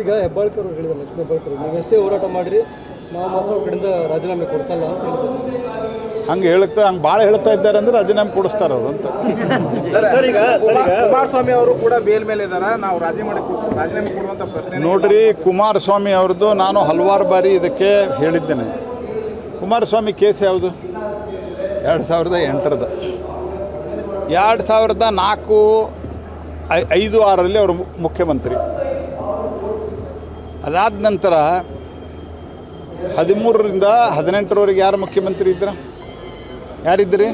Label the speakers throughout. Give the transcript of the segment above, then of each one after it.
Speaker 1: ಈಗ ಹೆಬ್ಬಾಳ್ಕರ್ ಅವ್ರು ಹೇಳಿದ್ರು ಲಕ್ಷ್ಮೀ ಹೆಬ್ಬಾಳ್ಕರ್ ನೀವು ಎಷ್ಟೇ ಹೋರಾಟ ಮಾಡಿರಿ ನಾವು ಮಾತ್ರ ಅವ್ರ ಕಡೆಯಿಂದ ರಾಜೀನಾಮೆ ಕೊಡಿಸಲ್ಲ ಅಂತ ಹೇಳ್ತಾರೆ
Speaker 2: ಹಂಗೆ ಹೇಳ್ತಾ ಹಂಗೆ ಭಾಳ ಹೇಳ್ತಾ ಇದ್ದಾರೆ ಅಂದ್ರೆ ರಾಜೀನಾಮೆ ಕೊಡಿಸ್ತಾರೆ ಅವರು ಅಂತ.
Speaker 3: ಸರ್ ಈಗ ಕುಮಾರಸ್ವಾಮಿ ಅವರು ಕೂಡ ಬೇಲ್ ಮೇಲೆ ಇದ್ದಾರೆ ನಾವು ರಾಜೀನಾಮೆ ಮಾಡಿ ರಾಜೀನಾಮೆ ಕೊಡುವಂತ ಪ್ರಶ್ನೆ
Speaker 2: ನೋಡ್ರಿ ಕುಮಾರಸ್ವಾಮಿ ಅವ್ರದ್ದು ನಾನು ಹಲವಾರು ಬಾರಿ ಇದಕ್ಕೆ ಹೇಳಿದ್ದೇನೆ. ಕುಮಾರಸ್ವಾಮಿ ಕೇಸ್ ಯಾವುದು? ಎರಡು ಸಾವಿರದ ಎಂಟರದ. ಎರಡು ಸಾವಿರದ ನಾಲ್ಕು ಐ ಐದು ಆರರಲ್ಲಿ ಅವರು ಮುಖ್ಯಮಂತ್ರಿ. ಅದಾದ ನಂತರ ಹದಿಮೂರರಿಂದ ಹದಿನೆಂಟರವರೆಗೆ ಯಾರು ಮುಖ್ಯಮಂತ್ರಿ ಇದ್ರ? ಯಾರಿದ್ರಿ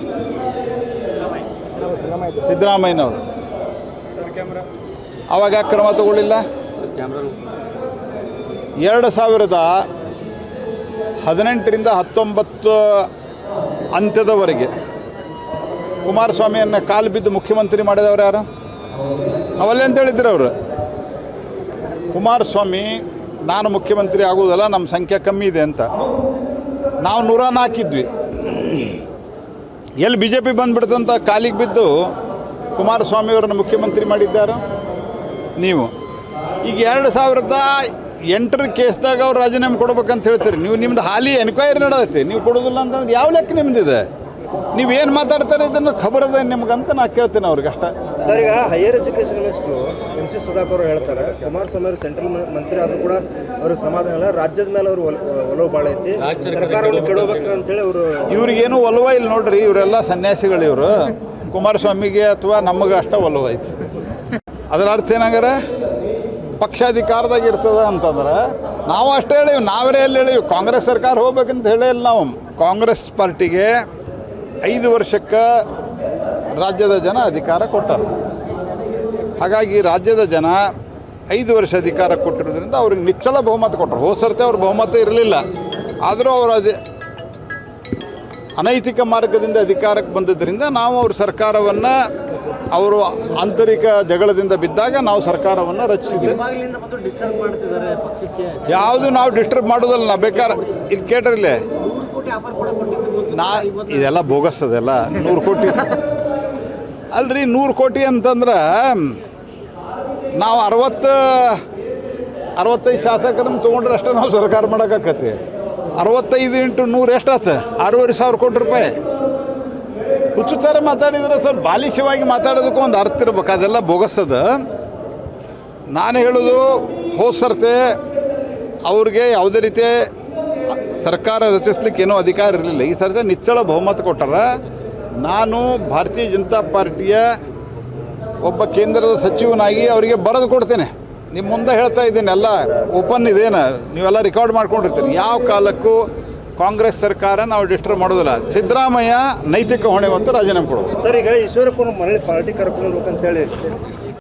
Speaker 2: ಸಿದ್ದರಾಮಯ್ಯನವರು. ಅವಾಗ ಯಾಕೆ ಕ್ರಮ ತಗೊಳ್ಳಿಲ್ಲ? ಎರಡು ಸಾವಿರದ ಹದಿನೆಂಟರಿಂದ ಹತ್ತೊಂಬತ್ತು ಅಂತ್ಯದವರೆಗೆ ಕುಮಾರಸ್ವಾಮಿಯನ್ನು ಕಾಲು ಬಿದ್ದು ಮುಖ್ಯಮಂತ್ರಿ ಮಾಡಿದವರು ಯಾರು? ಅವಲ್ಲೇ ಅಂತ ಹೇಳಿದ್ರು ಅವರು. ಕುಮಾರಸ್ವಾಮಿ ನಾನು ಮುಖ್ಯಮಂತ್ರಿ ಆಗುವುದಲ್ಲ ನಮ್ಮ ಸಂಖ್ಯೆ ಕಮ್ಮಿ ಇದೆ ಅಂತ. ನಾವು ನೂರ ನಾಲ್ಕಿದ್ವಿ ಎಲ್ಲಿ ಬಿ ಜೆ ಪಿ ಬಂದ್ಬಿಡ್ತಂತ ಕಾಲಿಗೆ ಬಿದ್ದು ಕುಮಾರಸ್ವಾಮಿಯವರನ್ನು ಮುಖ್ಯಮಂತ್ರಿ ಮಾಡಿದ್ದಾರೆ? ನೀವು. ಈಗ ಎರಡು ಸಾವಿರದ ಎಂಟರ ಕೇಸ್ದಾಗ ಅವ್ರು ರಾಜೀನಾಮೆ ಕೊಡ್ಬೇಕಂತ ಹೇಳ್ತೀರಿ. ನೀವು ನಿಮ್ದು ಹಾಲಿ ಎನ್ಕ್ವೈರಿ ನಡೆದೈತಿ. ನೀವು ಕೊಡೋದಿಲ್ಲ ಅಂತಂದ್ರೆ ಯಾವ ಲೆಕ್ಕ ನಿಮ್ದಿದೆ? ನೀವು ಏನು ಮಾತಾಡ್ತಾರೆ ಇದನ್ನು ಖಬರದ ನಿಮ್ಗಂತ ನಾ ಕೇಳ್ತೇನೆ ಅವ್ರಿಗೆ ಅಷ್ಟೇ.
Speaker 4: ಸರ್ ಈಗ higher education minister N C Sudhakar ಅವರು ಹೇಳ್ತಾರೆ ಕುಮಾರಸ್ವಾಮಿ ಅವರು ಸೆಂಟ್ರಲ್ ಮಂತ್ರಿ ಆದರೂ ಕೂಡ ಅವ್ರಿಗೆ ಸಮಾಧಾನ ಇಲ್ಲ. ರಾಜ್ಯದ ಮೇಲೆ ಅವರು ಒಲವು ಭಾಳ ಐತಿ. ಸರ್ಕಾರವನ್ನು ಅಂತ ಅಂತೇಳಿ ಅವರು
Speaker 2: ಇವ್ರಿಗೇನು ಒಲವ ಇಲ್ಲ ನೋಡ್ರಿ ಇವರೆಲ್ಲ ಸನ್ಯಾಸಿಗಳು ಇವರು. ಕುಮಾರಸ್ವಾಮಿಗೆ ಅಥವಾ ನಮಗೆ ಅಷ್ಟ ಒಲವ ಐತಿ. ಅದರ ಅರ್ಥ ಏನಾಗಾರ ಪಕ್ಷಾಧಿಕಾರದಾಗ ಇರ್ತದ ಅಂತಂದ್ರೆ ನಾವು ಅಷ್ಟೇ ಹೇಳಿವಿ ನಾವೇ ಅಲ್ಲಿ ಹೇಳಿವಿ ಕಾಂಗ್ರೆಸ್ ಸರ್ಕಾರ ಹೋಗ್ಬೇಕಂತ ಹೇಳೇ ಇಲ್ಲ ನಾವು. ಕಾಂಗ್ರೆಸ್ ಪಾರ್ಟಿಗೆ ಐದು ವರ್ಷಕ್ಕೆ ರಾಜ್ಯದ ಜನ ಅಧಿಕಾರ ಕೊಟ್ಟರು. ಹಾಗಾಗಿ ರಾಜ್ಯದ ಜನ ಐದು ವರ್ಷ ಅಧಿಕಾರ ಕೊಟ್ಟಿರೋದ್ರಿಂದ ಅವ್ರಿಗೆ ನಿಚ್ಚಳ ಬಹುಮತ ಕೊಟ್ಟರು ಹೋದ ಸರ್ತಿ ಅವ್ರ ಬಹುಮತ ಇರಲಿಲ್ಲ. ಆದರೂ ಅವರು ಅದೇ ಅನೈತಿಕ ಮಾರ್ಗದಿಂದ ಅಧಿಕಾರಕ್ಕೆ ಬಂದಿದ್ದರಿಂದ ನಾವು ಅವ್ರ ಸರ್ಕಾರವನ್ನು ಅವರು ಆಂತರಿಕ ಜಗಳದಿಂದ ಬಿದ್ದಾಗ ನಾವು ಸರ್ಕಾರವನ್ನು ರಚಿಸಿದ್ವಿ. ಯಾವುದು ನಾವು ಡಿಸ್ಟರ್ಬ್ ಮಾಡೋದಲ್ಲ ನಾ ಬೇಕಾದ್ರೆ ಇಲ್ಲಿ. ಕೇಳ್ರಿಲ್ಲೇ ನಾ ಇದೆಲ್ಲ ಬೋಗಸ್ ಅದೆಲ್ಲ. ನೂರು ಕೋಟಿ. ಅಲ್ರಿ, ನೂರು ಕೋಟಿ ಅಂತಂದ್ರೆ, ನಾವು ಅರವತ್ತು, ಅರವತ್ತೈದು ಶಾಸಕರನ್ನು ತೊಗೊಂಡ್ರೆ ಅಷ್ಟೇ ನಾವು ಸರ್ಕಾರ ಮಾಡೋಕ್ಕಾಕತಿ ಅರವತ್ತೈದು ಇಂಟು ನೂರು ಎಷ್ಟಾತ? ಆರೂವರೆ ಸಾವಿರ ಕೋಟಿ ರೂಪಾಯಿ. ಹುಚ್ಚು ಥರ ಮಾತಾಡಿದ್ರೆ ಸರ್, ಬಾಲಿಶವಾಗಿ ಮಾತಾಡೋದಕ್ಕೂ ಒಂದು ಅರ್ಥ ಇರ್ಬೇಕು. ಅದೆಲ್ಲ ಬೋಗಸ್ಸದ ನಾನು ಹೇಳೋದು, ಹೋದ ಸರ್ತೆ ಅವ್ರಿಗೆ ಯಾವುದೇ ರೀತಿ ಸರ್ಕಾರ ರಚಿಸ್ಲಿಕ್ಕೆ ಏನೋ ಅಧಿಕಾರ ಇರಲಿಲ್ಲ. ಈ ಸರ್ತಿ ನಿಚ್ಚಳ ಬಹುಮತ ಕೊಟ್ಟಾರ. ನಾನು ಭಾರತೀಯ ಜನತಾ ಪಾರ್ಟಿಯ ಒಬ್ಬ ಕೇಂದ್ರದ ಸಚಿವನಾಗಿ ಅವರಿಗೆ ಬರೆದು ಕೊಡ್ತೇನೆ. ನಿಮ್ಮ ಮುಂದೆ ಹೇಳ್ತಾ ಇದ್ದೀನಿ, ಎಲ್ಲ ಓಪನ್ ಇದೇನು? ನೀವೆಲ್ಲ ರೆಕಾರ್ಡ್ ಮಾಡ್ಕೊಂಡಿರ್ತೀನಿ ಯಾವ ಕಾಲಕ್ಕೂ ಕಾಂಗ್ರೆಸ್ ಸರ್ಕಾರ ನಾವು ಡಿಸ್ಟರ್ಬ್ ಮಾಡೋದಿಲ್ಲ. ಸಿದ್ದರಾಮಯ್ಯ ನೈತಿಕ ಹೊಣೆ ಅಂತ ರಾಜೀನಾಮೆ ಕೊಡೋದು.
Speaker 4: ಸರ್, ಈಗ ಈಶ್ವರಪ್ಪನ ಮರಳಿ ಪಾರ್ಟಿ ಕರ್ಕೊಂಡು ಹೋಗ್ಬೇಕಂತ ಹೇಳಿ